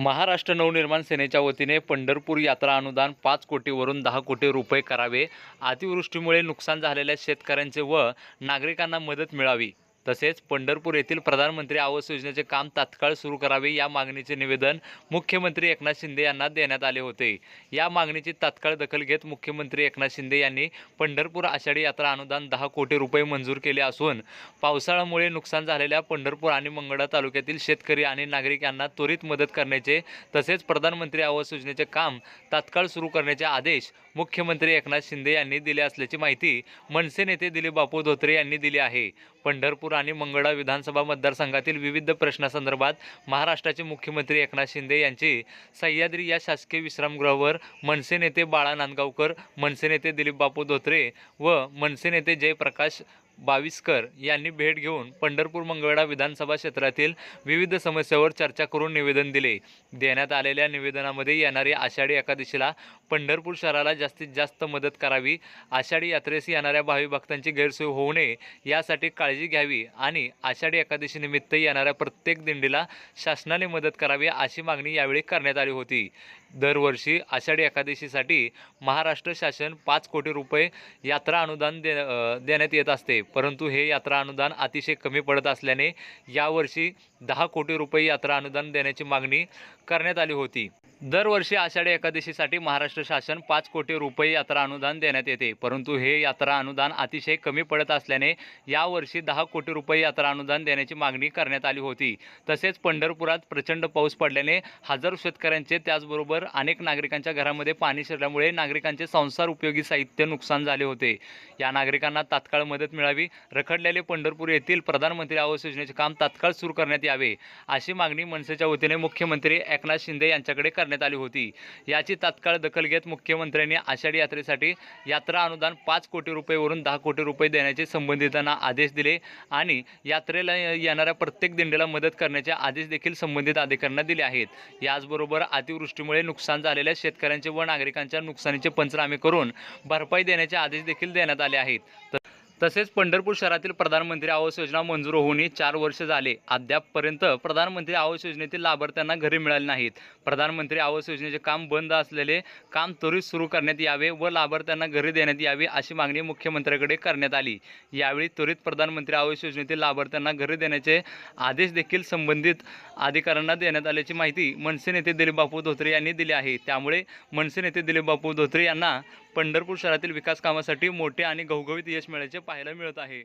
महाराष्ट्र नवनिर्माण सेनेच्या वतीने पंढरपूर यात्रा अनुदान पाच कोटीवरून दहा कोटी रुपये करावे. अतिवृष्टीमुळे नुकसान झालेल्या शेतकऱ्यांचे व नागरिकांना मदत मिळावी. तसेच पंढरपूर येथील प्रधानमंत्री आवास योजनेचे काम तात्काळ सुरू करावे या मागणीचे निवेदन मुख्यमंत्री एकनाथ शिंदे यांना देण्यात आले होते. या मागणीची तात्काळ दखल घेत मुख्यमंत्री एकनाथ शिंदे यांनी पंढरपूर आषाढी यात्रा अनुदान दहा कोटी रुपये मंजूर केले असून पावसाळ्यामुळे नुकसान झालेल्या पंढरपूर आणि मंगळा तालुक्यातील शेतकरी आणि नागरिक यांना त्वरित मदत करण्याचे तसेच प्रधानमंत्री आवास योजनेचे काम तात्काळ सुरू करण्याचे आदेश मुख्यमंत्री एकनाथ शिंदे यांनी दिले असल्याची माहिती मनसे नेते दिलीप बापू धोत्रे यांनी दिली आहे. पंढरपूर आणि मंगळा विधानसभा मतदारसंघातील विविध प्रश्नासंदर्भात महाराष्ट्राचे मुख्यमंत्री एकनाथ शिंदे यांची सह्याद्री या शासकीय विश्रामगृहावर मनसे नेते बाळा नांदगावकर मनसे नेते दिलीप बापू धोत्रे व मनसे नेते जयप्रकाश बाविस्कर यांनी भेट घेऊन पंढरपूर मंगळवेढा विधानसभा क्षेत्रातील विविध समस्यावर चर्चा करून निवेदन दिले. देण्यात आलेल्या निवेदनामध्ये येणारी आषाढी एकादशीला पंढरपूर शहराला जास्तीत जास्त मदत करावी आषाढी यात्रेस येणाऱ्या भावी भक्तांची गैरसोय होऊ नये यासाठी काळजी घ्यावी आणि आषाढी एकादशीनिमित्त येणाऱ्या प्रत्येक दिंडीला शासनाने मदत करावी अशी मागणी यावेळी करण्यात आली होती. दरवर्षी आषाढी एकादशीसाठी महाराष्ट्र शासन पाच कोटी रुपये यात्रा अनुदान दे देण्यात येत असते. परंतु हे यात्रा अनुदान अतिशय कमी पडत असल्याने यावर्षी दहा कोटी रुपये यात्रा अनुदान देण्याची मागणी करण्यात आली होती. दरवर्षी आषाढी एकादशीसाठी महाराष्ट्र शासन पाच कोटी रुपये यात्रा अनुदान देण्यात येते. परंतु हे यात्रा अनुदान अतिशय कमी पडत असल्याने यावर्षी दहा कोटी रुपये यात्रा अनुदान देण्याची मागणी करण्यात आली होती. तसेच पंढरपुरात प्रचंड पाऊस पडल्याने हजारो शेतकऱ्यांचे त्याचबरोबर अनेक नागरिकांच्या घरामध्ये पाणी शिरल्यामुळे नागरिकांचे संसार उपयोगी साहित्य नुकसान झाले होते. या नागरिकांना तात्काळ मदत मिळावी रखडलेले पंढरपूर येथील प्रधानमंत्री आवास योजनेचे काम तात्काळ सुरू करण्यात यावे अशी मागणी मनसेच्या वतीने मुख्यमंत्री एकनाथ शिंदे यांच्याकडे करण्यात आली होती. याची तात्काळ दखल घेत मुख्यमंत्र्यांनी आषाढी यात्रेसाठी यात्रा अनुदान पाच कोटी रुपयेवरून दहा कोटी रुपये देण्याचे संबंधितांना आदेश दिले आणि यात्रेला येणाऱ्या प्रत्येक दिंडीला मदत करण्याचे आदेश देखील संबंधित अधिकाऱ्यांना दिले आहेत. याचबरोबर अतिवृष्टीमुळे नुकसान झालेल्या शेतकऱ्यांचे व नागरिकांच्या नुकसानीचे पंचनामे करून भरपाई देण्याचे आदेश देखील देण्यात आले आहेत. तसेच पंढरपूर शहरातील प्रधानमंत्री आवास योजना मंजूर होऊनही चार वर्ष झाले. अद्यापपर्यंत प्रधानमंत्री आवास योजनेतील लाभार्थ्यांना घरे मिळाली नाहीत. प्रधानमंत्री आवास योजनेचे काम बंद असलेले काम त्वरित सुरू करण्यात यावे व लाभार्थ्यांना घरे देण्यात यावी अशी मागणी मुख्यमंत्र्यांकडे करण्यात आली. यावेळी त्वरित प्रधानमंत्री आवास योजनेतील लाभार्थ्यांना घरे देण्याचे आदेश देखील संबंधित अधिकाऱ्यांना देण्यात आल्याची माहिती मनसे नेते दिलीप बापू धोत्रे यांनी दिली आहे. त्यामुळे मनसे नेते दिलीप बापू धोत्रे यांना पंढरपूर शहरातील विकास कामासाठी मोठे आणि घवघवीत यश मिळाल्याचे पाहायला मिळत आहे.